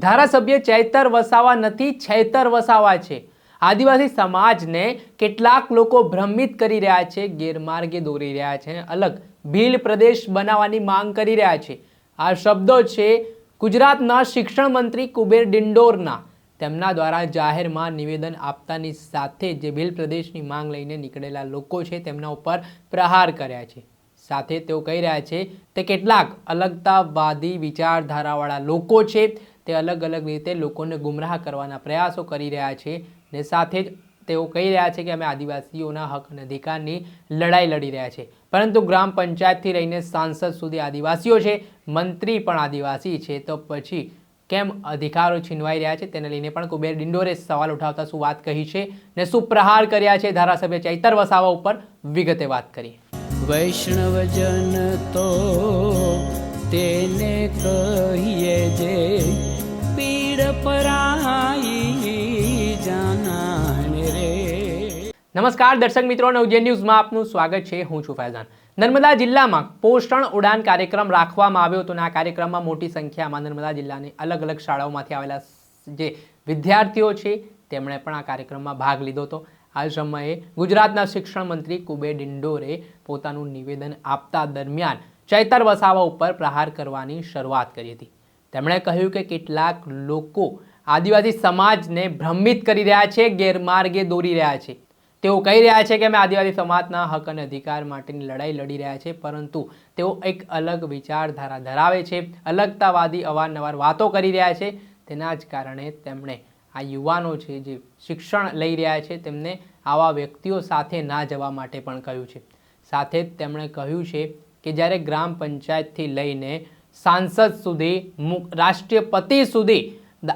ધારાસભ્ય ચૈતર વસાવા નથી, છૈતર વસાવા છે. આદિવાસી સમાજને કેટલાક લોકો ભ્રમિત કરી રહ્યા છે, ગેરમાર્ગે દોરી રહ્યા છે, અલગ ભીલ પ્રદેશ બનાવવાની માંગ કરી રહ્યા છે. આ શબ્દો છે ગુજરાતના શિક્ષણ મંત્રી કુબેર ડિંડોરના. તેમના દ્વારા જાહેરમાં નિવેદન આપતાની સાથે જે ભીલ પ્રદેશની માંગ લઈને નીકળેલા લોકો છે, તેમના ઉપર પ્રહાર કર્યા છે. સાથે તેઓ કહી રહ્યા છે, તે કેટલાક અલગતાવાદી વિચારધારાવાળા લોકો છે તે અલગ અલગ રીતે લોકોને ગુમરાહ કરવાના પ્રયાસો કરી રહ્યા છે ને સાથે જ તેઓ કહી રહ્યા છે કે અમે આદિવાસીઓના હક અને અધિકારની લડાઈ લડી રહ્યા છે. પરંતુ ગ્રામ પંચાયતથી લઈને સાંસદ સુધી આદિવાસીઓ છે, મંત્રી પણ આદિવાસી છે. તો પછી કેમ અધિકારો છીનવાઈ રહ્યા છે? તેને લઈને પણ કુબેર ડિંડોરે સવાલ ઉઠાવતા શું વાત કહી છે ને શું પ્રહાર કર્યા છે? ધારાસભ્ય ચૈતર વસાવા ઉપર વિગતે વાત કરી વૈષ્ણવજન તો તેને કહીએ જે નમસ્કાર, દર્શક મિત્રો, નવજે ન્યૂઝમાં આપનું સ્વાગત છે. હું છું ફૈઝાન. નર્મદા જિલ્લામાં પોષણ ઉડાન કાર્યક્રમ રાખવામાં આવ્યો હતો અને આ કાર્યક્રમમાં મોટી સંખ્યામાં નર્મદા જિલ્લાની અલગ અલગ શાળાઓમાંથી આવેલા જે વિદ્યાર્થીઓ છે, તેમણે પણ આ કાર્યક્રમમાં ભાગ લીધો હતો. આ સમયે ગુજરાતના શિક્ષણ મંત્રી કુબેર ડિંડોરે પોતાનું નિવેદન આપતા દરમિયાન ચૈતર વસાવા ઉપર પ્રહાર કરવાની શરૂઆત કરી હતી. તેમણે કહ્યું કે કેટલાક લોકો આદિવાસી સમાજને ભ્રમિત કરી રહ્યા છે, ગેરમાર્ગે દોરી રહ્યા છે. તેઓ કહી રહ્યા છે કે અમે આદિવાસી સમાજના હક અને અધિકાર માટેની લડાઈ લડી રહ્યા છે, પરંતુ તેઓ એક અલગ વિચારધારા ધરાવે છે, અલગતાવાદી અવારનવાર વાતો કરી રહ્યા છે. તેના જ કારણે તેમણે આ યુવાનો છે જે શિક્ષણ લઈ રહ્યા છે, તેમને આવા વ્યક્તિઓ સાથે ના જવા માટે પણ કહ્યું છે. સાથે જ તેમણે કહ્યું છે કે જ્યારે ગ્રામ પંચાયતથી લઈને સાંસદ સુધી રાષ્ટ્રપતિ સુધી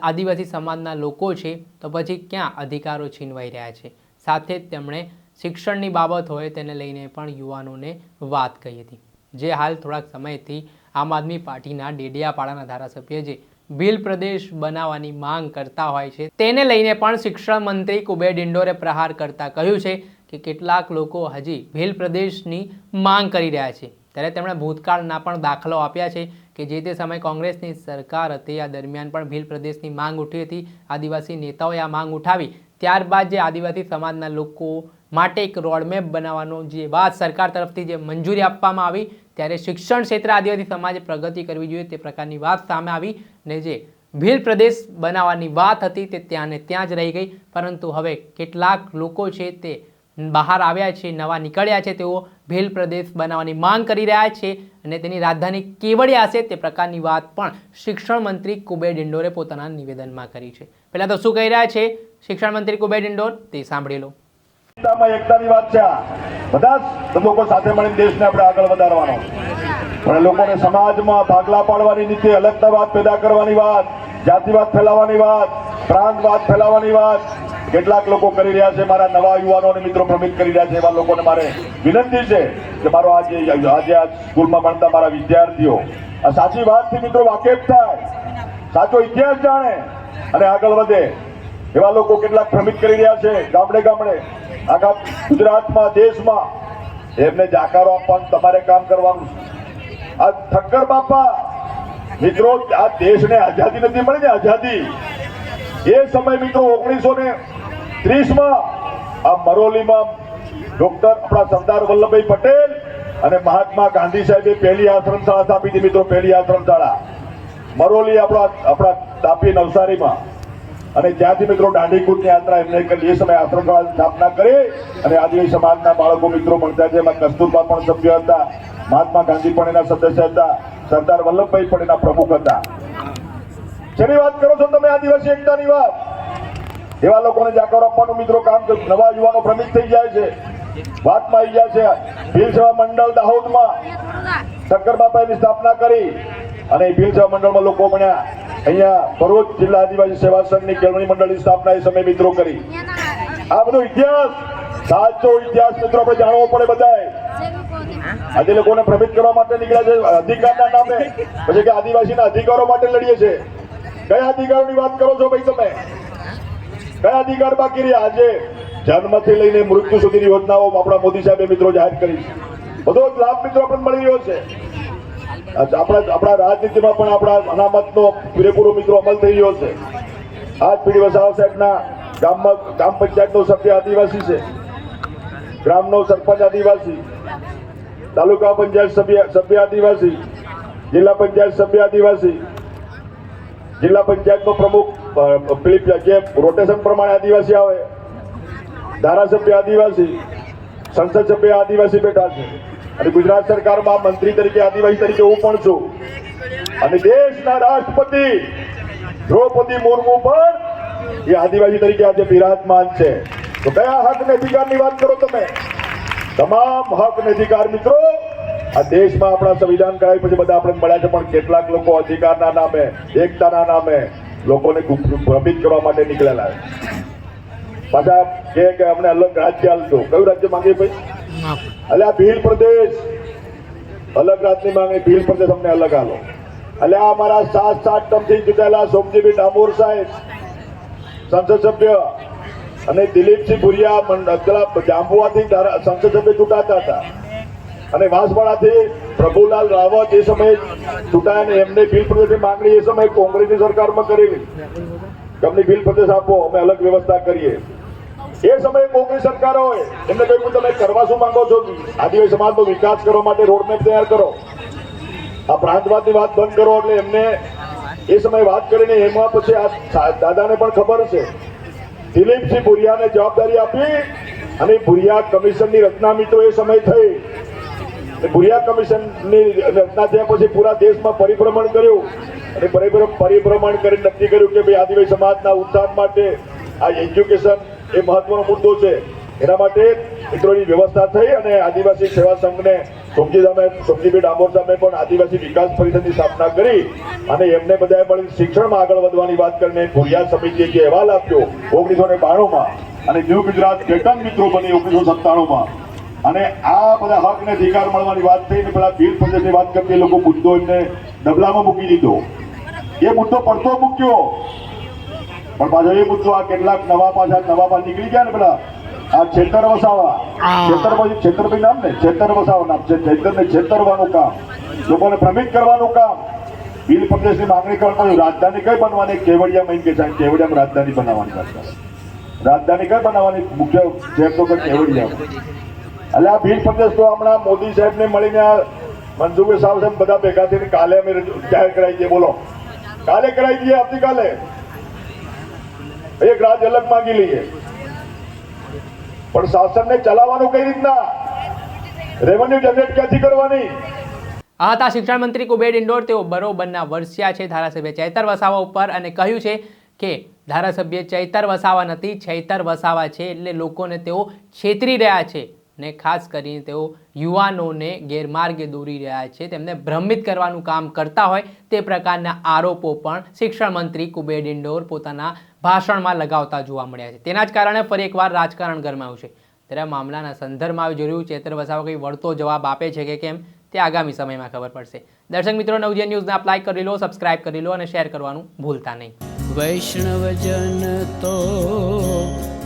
આદિવાસી સમાજના લોકો છે, તો પછી ક્યાં અધિકારો છીનવાઈ રહ્યા છે? સાથે જ તેમણે શિક્ષણની બાબત હોય તેને લઈને પણ યુવાનોને વાત કહી હતી. જે હાલ થોડાક સમયથી આમ આદમી પાર્ટીના ડેડિયાપાડાના ધારાસભ્ય જે ભીલ પ્રદેશ બનાવવાની માંગ કરતા હોય છે, તેને લઈને પણ શિક્ષણ મંત્રી કુબેર ડિંડોરે પ્રહાર કરતા કહ્યું છે કે કેટલાક લોકો હજી ભીલ પ્રદેશની માંગ કરી રહ્યા છે. ત્યારે તેમણે ભૂતકાળના પણ દાખલો આપ્યા છે કે જે તે સમયે કોંગ્રેસની સરકાર હતી. આ દરમિયાન પણ ભીલ પ્રદેશની માંગ ઉઠી હતી. આદિવાસી નેતાઓએ આ માંગ ઉઠાવી. ત્યારબાદ જે આદિવાસી સમાજના લોકો માટે એક રોડમેપ બનાવવાનો જે વાત સરકાર તરફથી જે મંજૂરી આપવામાં આવી, ત્યારે શિક્ષણ ક્ષેત્રે આદિવાસી સમાજે પ્રગતિ કરવી જોઈએ તે પ્રકારની વાત સામે આવી ને જે ભીલ પ્રદેશ બનાવવાની વાત હતી તે ત્યાં ને ત્યાં જ રહી ગઈ. પરંતુ હવે કેટલાક લોકો છે તે બહાર આવ્યા છે, નવા નીકળ્યા છે, તેઓ ભેલ પ્રદેશ બનાવવાની માંગ કરી રહ્યા છે અને તેની રાજધાની કેવડિયા છે તે પ્રકારની વાત પણ શિક્ષણ મંત્રી કુબેર ડિંડોરે પોતાના નિવેદનમાં કરી છે. પહેલા તો શું કહી રહ્યા છે શિક્ષણ મંત્રી કુબેર ડિંડોર? તે સાંભળી લો. એકતાની વાત છે બધા લોકો સાથે મળીને દેશને આપણે આગળ વધારવાનો પણ લોકોને સમાજમાં ભાગલા પાડવાની નીતિ અલગતાવાદ પેદા કરવાની વાત, જાતિવાદ ફેલાવવાની વાત, પ્રાંતવાદ ફેલાવવાની વાત કેટલાક લોકો કરી રહ્યા છે, મારા નવા યુવાનો અને મિત્રો ભ્રમિત કરી રહ્યા છે, એવા લોકોને મારે વિનંતી છે કે મારો આજે આજે આ સ્કૂલમાં ભણતા મારા વિદ્યાર્થીઓ, આ સાચી વાતથી મિત્રો વાકેફ થાય, સાચો ઇતિહાસ જાણે અને આગળ વધે. એવા લોકો કેટલાક ભ્રમિત કરી રહ્યા છે, ગામડે ગામડે, આખા ગુજરાતમાં, દેશમાં. એમને જાકારો આપવાનું, તમારે કામ કરવાનું. આ ઠક્કર બાપા, મિત્રો, આ દેશને આઝાદી નથી મળી ને આઝાદી. એ સમય મિત્રો ઓગણીસો ને ત્રીસમાં આ મરોલીમાં ડોક્ટર આપણા સરદાર વલ્લભભાઈ પટેલ અને મહાત્મા ગાંધી સાહેબે પહેલી આશ્રમશાળા સ્થાપી મિત્રો, પહેલી આશ્રમશાળા મરોલી આપણા આપણા તાપી નવસારીમાં. અને જ્યાંથી મિત્રો, દાંડીકૂટની યાત્રા એમને કરી. સમયે આશ્રમશાળા સ્થાપના કરી અને આદિવાસી સમાજના બાળકો, મિત્રો, ભણતા છે એમાં કસ્તુરબા પણ સભ્ય હતા. મહાત્મા ગાંધી પણ એના સદસ્ય હતા. સરદાર વલ્લભભાઈ પણ એના પ્રમુખ હતા. જેની વાત કરો છો તમે, આદિવાસી એકતાની વાત? એવા લોકોને જાકર આપવાનું મિત્રો કામ. નવા યુવાનો ભ્રમિત થઈ જાય છે. વાતમાં આવી ગયા છે. ભીલ સેવા મંડળ દાહોદમાં શંકર બાપાની સ્થાપના કરી અને ભીલ સેવા મંડળમાં લોકો બન્યા. અહીંયા ભરૂચ જિલ્લા આદિવાસી સેવા સંઘની કેળવણી મંડળની સ્થાપના એ સમય મિત્રો કરી. આ બધો ઇતિહાસ, સાચો ઇતિહાસ મિત્રો આપણે જાણવો પડે બધાએ. આજે લોકોને ભ્રમિત કરવા માટે નીકળ્યા છે. અધિકારના નામે. પછી કે આદિવાસીના અધિકારો માટે લડીએ છે કયા અધિકારોની વાત કરો છો ભાઈ તમે? કયા અધિકાર બાકી રહ્યા આજે જન્મથી લઈને મૃત્યુ સુધીની યોજનાઓ આપણા મોદી સાહેબે મિત્રો જાહેર કરી છે. બધો જ લાભ મિત્રો આપણને મળી રહ્યો છે. આપણા આપણા રાજનીતિમાં પણ આપણા અનામતનો પૂરેપૂરો મિત્રો અમલ થઈ રહ્યો છે. આજ પીડી વસાવા સાહેબના ગામમાં ગ્રામ પંચાયતનો સભ્ય આદિવાસી છે. ગ્રામનો સરપંચ આદિવાસી. તાલુકા પંચાયત સભ્ય સભ્ય આદિવાસી. જિલ્લા પંચાયત સભ્ય આદિવાસી. જિલ્લા પંચાયતનો પ્રમુખ પેલી જે રોટેશન પ્રમાણે આદિવાસી આવે, ધારાસભ્ય આદિવાસી, સંસદ સભ્ય આદિવાસી બેઠા છે. અને ગુજરાત સરકારમાં મંત્રી તરીકે આદિવાસી તરીકે હું પણ છું. અને દેશના રાષ્ટ્રપતિ દ્રૌપદી મુર્મુ પણ એ આદિવાસી તરીકે આજે બિરાજમાન છે. તો કયા હક ને અધિકારની વાત કરો તમે? તમામ હક ને અધિકાર મિત્રો આ દેશમાં આપણા સંવિધાન કરાવી પછી બધા આપણે મળ્યા છે, પણ કેટલાક લોકો અધિકારના નામે, એકતાના નામે લોકોને ભ્રમિત કરવા માટે નીકળેલા પાછા કે કે અમને અલગ રાજ્ય હાલતો કયું રાજ્ય માંગે ભાઈ? એટલે આ ભીલ પ્રદેશ. અલગ રાજની માંગે, ભીલ પ્રદેશ અમને અલગ હાલો એટલે આ અમારા સાત સાત ટર્મથી ચૂંટાયેલા સોમજીભાઈ ડામોર સાહેબ, સંસદ સભ્ય અને દિલીપસિંહ ભુરિયા જાંબુઆથી સંસદ સભ્ય ચૂંટાતા હતા. અને વાંસવાડાથી પ્રભુલાલ રાવત એ સમયે ચૂંટાયા અને એમને બિલ પ્રદેશની માંગણી એ સમયે કોંગ્રેસની સરકારમાં કરેલી. તમને બિલ પ્રદેશ આપો, અમે અલગ વ્યવસ્થા કરીએ. એ સમયે કોંગ્રેસ સરકાર હોય, એમને કહ્યું તમે કરવા શું માંગો છો? આદિવાસી સમાજનો વિકાસ કરવા માટે રોડમેપ તૈયાર કરો. આ પ્રાંતવાદની વાત બંધ કરો એટલે એમને એ સમયે વાત કરીને એમાં પછી આ દાદાને પણ ખબર છે. દિલીપસિંહ ભુરિયાને જવાબદારી આપી અને ભુરિયા કમિશનની રચના મિત્રો એ સમય થઈ. ભુરિયા કમિશનની રચના થયા પછી પૂરા દેશમાં પરિભ્રમણ કર્યું અને પરિભ્રમ પરિભ્રમણ કરીને નક્કી કર્યું કે ભાઈ આદિવાસી સમાજના ઉત્થાન માટે આ એજ્યુકેશન એ મહત્વનો મુદ્દો છે. એના માટે મિત્રોની વ્યવસ્થા થઈ અને આદિવાસી સેવા સંઘને સોમજી સામે, સોમજીભાઈ ડામોર સામે પણ આદિવાસી વિકાસ પરિષદની સ્થાપના કરી અને એમને બધાએ મળી શિક્ષણમાં આગળ વધવાની વાત કરીને ભુરિયા સમિતિએ જે અહેવાલ આપ્યો ઓગણીસો ને બાણુંમાં અને ન્યૂ ગુજરાત પેટર્ન મિત્રો બની ઓગણીસો સત્તાણુંમાં. અને આ બધા હક ને અધિકાર મળવાની વાત થઈ ને પેલા ભીલ પ્રદેશની વાત કરતી લોકો મુદ્દો એમને ડબલામાં મૂકી દીધો. એ મુદ્દો પડતો મૂક્યો. પણ પાછો એ મુદ્દો આ કેટલાક નવા પાછા નવા પાછા નીકળી ગયા ને પેલા. આ છેતર વસાવા. છેતર પછી છેતરભાઈ નામ ને? છેતર વસાવા નામ. છે છેતર ને છેતરવાનું કામ. લોકોને ભ્રમિત કરવાનું કામ. ભીલ પ્રદેશની માંગણી કરતા રાજધાની કઈ બનવાની? કેવડિયામાં એમ કે છે કેવડિયામાં રાજધાની બનાવવાની રાજધાની કઈ બનાવવાની? મુખ્ય શહેર તો કે કેવડિયામાં. એટલે આ ભીલ પ્રદેશ તો હમણાં મોદી સાહેબને મળીને આ મનસુખભાઈ સાહેબ સાહેબ બધા ભેગા થઈને કાલે અમે જાહેર કરાવી દઈએ, બોલો. કાલે કરાવી દઈએ આવતીકાલે. એક રાજ અલગ માંગી લઈએ. પણ શાસનને ચલાવવાનું કઈ રીતના? રેવન્યુ જનરેટ ક્યાંથી કરવાની? આ હતા શિક્ષણ મંત્રી કુબેર ઇન્ડોર તેઓ બરોબરના વર્ષિયા છે. ધારાસભ્ય ચૈતર વસાવા ઉપર અને કહ્યું છે કે ધારાસભ્ય ચૈતર વસાવા નથી, ચૈતર વસાવા છે એટલે લોકોને તેઓ છેતરી રહ્યા છે. ને ખાસ કરીને તેઓ યુવાનોને ગેરમાર્ગે દોરી રહ્યા છે. તેમને ભ્રમિત કરવાનું કામ કરતા હોય તે પ્રકારના આરોપો પણ શિક્ષણ મંત્રી કુબેર ડિંડોર પોતાના ભાષણમાં લગાવતા જોવા મળ્યા છે. તેના જ કારણે ફરી એકવાર રાજકારણ ગરમાયું છે. ત્યારે મામલાના સંદર્ભમાં આવી જોયું ચેતર વસાવા કંઈ વળતો જવાબ આપે છે કે કેમ તે આગામી સમયમાં ખબર પડશે. દર્શક મિત્રો, નવજીવન ન્યૂઝને આપ લાઇક કરી લો સબસ્ક્રાઇબ કરી લો અને શેર કરવાનું ભૂલતા નહીં. વૈષ્ણવજન તો